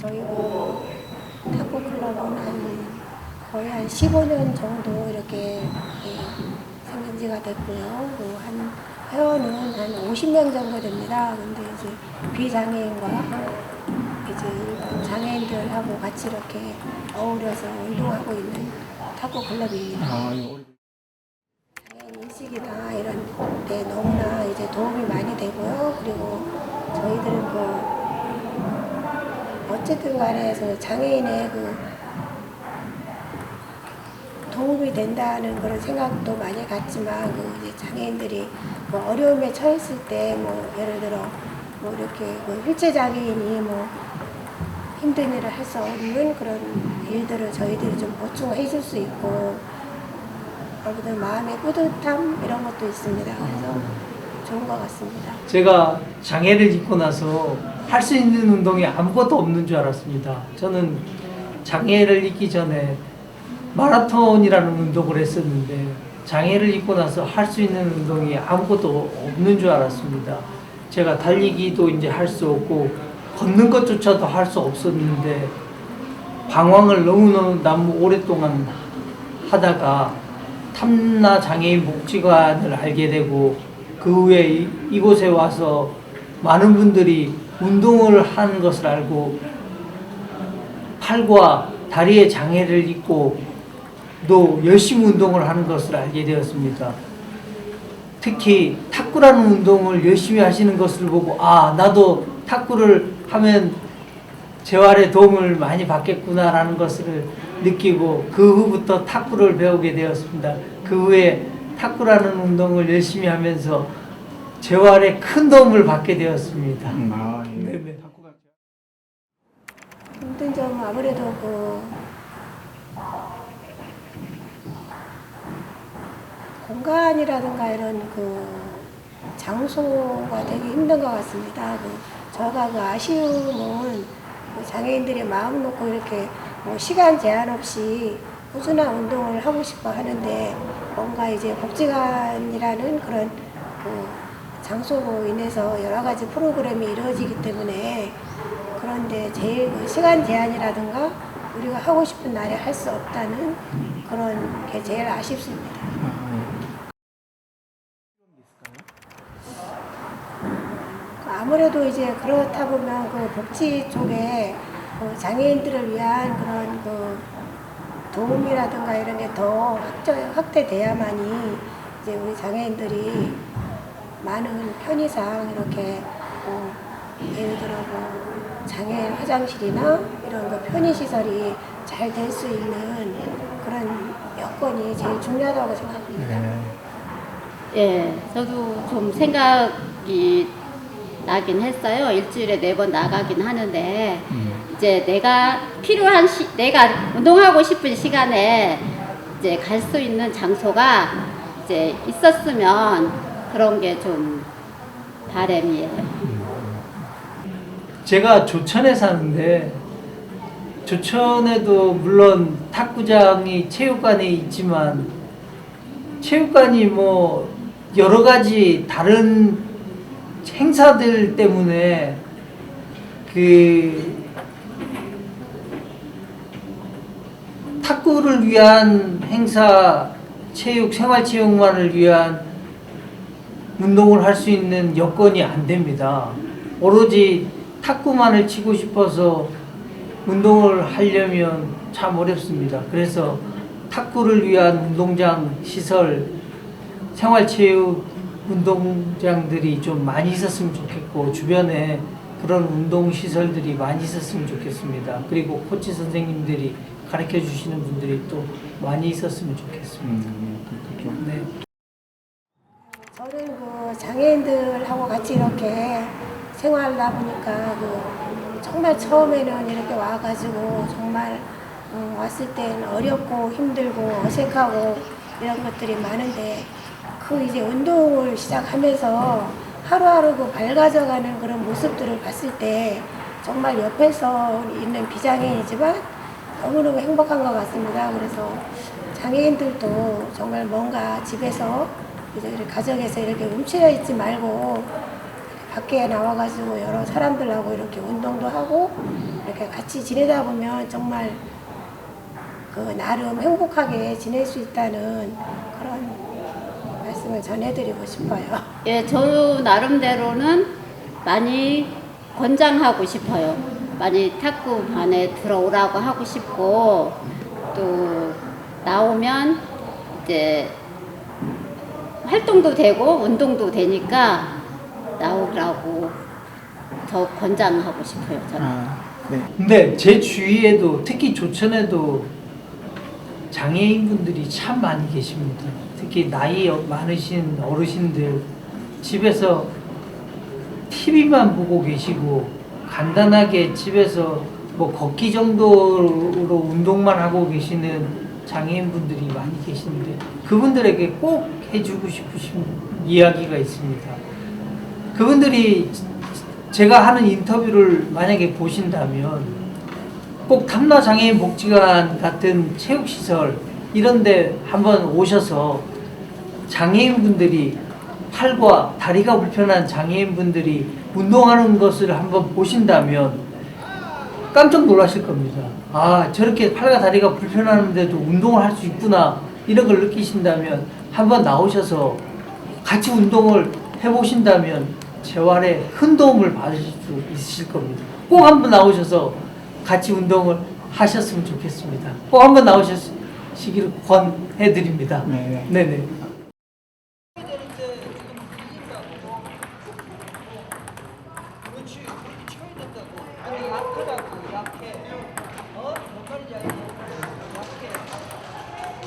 저희 그 탁구 클럽은 한 거의 한 15년 정도 이렇게 예, 생긴 지가 됐고요. 그한 회원은 한 50명 정도 됩니다. 근데 이제 비장애인과 이제 일반 장애인들하고 같이 이렇게 어우러서 운동하고 있는 탁구 클럽입니다. 아, 예. 장애인 인식이나 이런 데 너무나 이제 도움이 많이 되고요. 그리고 저희들은 그 어쨌든 간에 그 장애인의 그 도움이 된다는 그런 생각도 많이 갖지만 그 장애인들이 뭐 어려움에 처했을 때 뭐 예를 들어 뭐 이렇게 그 휠체 장애인이 뭐 힘든 일을 할 수 없는 그런 일들을 저희들이 좀 보충해 줄 수 있고 아무튼 마음의 뿌듯함 이런 것도 있습니다. 그래서 좋은 것 같습니다. 제가 장애를 입고 나서 할 수 있는 운동이 아무것도 없는 줄 알았습니다. 저는 장애를 입기 전에 마라톤이라는 운동을 했었는데 장애를 입고 나서 할 수 있는 운동이 아무것도 없는 줄 알았습니다. 제가 달리기도 이제 할 수 없고 걷는 것조차도 할 수 없었는데 방황을 너무너무 오랫동안 하다가 탐나 장애인 복지관을 알게 되고 그 후에 이, 이곳에 와서 많은 분들이 운동을 하는 것을 알고 팔과 다리에 장애를 입고 또 열심히 운동을 하는 것을 알게 되었습니다. 특히 탁구라는 운동을 열심히 하시는 것을 보고 아 나도 탁구를 하면 재활에 도움을 많이 받겠구나라는 것을 느끼고 그 후부터 탁구를 배우게 되었습니다. 그 후에 탁구라는 운동을 열심히 하면서 재활에 큰 도움을 받게 되었습니다. 음, 아. 힘든 점은 아무래도 그 공간이라든가 이런 그 장소가 되게 힘든 것 같습니다. 그 저희가 그 아쉬움은 그 장애인들이 마음 놓고 이렇게 뭐 시간 제한 없이 꾸준한 운동을 하고 싶어 하는데 뭔가 이제 복지관이라는 그런 그 장소로 인해서 여러 가지 프로그램이 이루어지기 때문에 그런데 제일 그 시간 제한이라든가 우리가 하고 싶은 날에 할 수 없다는 그런 게 제일 아쉽습니다. 그 아무래도 이제 그렇다 보면 그 복지 쪽에 그 장애인들을 위한 그런 그 도움이라든가 이런 게 더 확대돼야만이 이제 우리 장애인들이 많은 편의상 이렇게 뭐 예를 들어 뭐 장애인 화장실이나 이런 그 편의시설이 잘 될 수 있는 그런 여건이 제일 중요하다고 생각합니다. 네. 예, 저도 좀 생각이 나긴 했어요. 일주일에 네 번 나가긴 하는데 음. 이제 내가 필요한 시, 내가 운동하고 싶은 시간에 이제 갈 수 있는 장소가 이제 있었으면 그런 게 좀 바람이에요. 제가 조천에 사는데 조천에도 물론 탁구장이 체육관에 있지만 체육관이 뭐 여러 가지 다른 행사들 때문에 그 탁구를 위한 행사, 체육, 생활체육만을 위한 운동을 할 수 있는 여건이 안 됩니다. 오로지 탁구만을 치고 싶어서 운동을 하려면 참 어렵습니다. 그래서 탁구를 위한 운동장 시설, 생활체육 운동장들이 좀 많이 있었으면 좋겠고 주변에 그런 운동 시설들이 많이 있었으면 좋겠습니다. 그리고 코치 선생님들이 가르쳐 주시는 분들이 또 많이 있었으면 좋겠습니다. 음. 네. 장애인들하고 같이 이렇게 생활하다 보니까 그 정말 처음에는 이렇게 와가지고 정말 어, 왔을 땐 어렵고 힘들고 어색하고 이런 것들이 많은데 그 이제 운동을 시작하면서 하루하루 그 밝아져가는 그런 모습들을 봤을 때 정말 옆에서 있는 비장애인이지만 너무너무 행복한 것 같습니다. 그래서 장애인들도 정말 뭔가 집에서 이제 가정에서 이렇게 움츠려 있지 말고 밖에 나와가지고 여러 사람들하고 이렇게 운동도 하고 이렇게 같이 지내다 보면 정말 그 나름 행복하게 지낼 수 있다는 그런 말씀을 전해드리고 싶어요. 예, 저 나름대로는 많이 권장하고 싶어요. 많이 탁구반에 들어오라고 하고 싶고 또 나오면 이제 활동도 되고 운동도 되니까 나오라고 더 권장하고 싶어요. 저는. 아, 네. 근데 제 주위에도 특히 조천에도 장애인 분들이 참 많이 계십니다. 특히 나이 많으신 어르신들 집에서 TV만 보고 계시고 간단하게 집에서 뭐 걷기 정도로 운동만 하고 계시는 장애인 분들이 많이 계신데 그분들에게 꼭 해주고 싶으신 이야기가 있습니다. 그분들이 제가 하는 인터뷰를 만약에 보신다면 꼭 탐나 장애인 복지관 같은 체육시설 이런데 한번 오셔서 장애인분들이 팔과 다리가 불편한 장애인분들이 운동하는 것을 한번 보신다면 깜짝 놀라실 겁니다. 아 저렇게 팔과 다리가 불편한데도 운동을 할 수 있구나 이런 걸 느끼신다면 한번 나오셔서 같이 운동을 해보신다면 재활에 큰 도움을 받으실 수 있으실 겁니다. 꼭 한번 나오셔서 같이 운동을 하셨으면 좋겠습니다. 꼭 한번 나오시기를 권해드립니다. 네. 네네. 그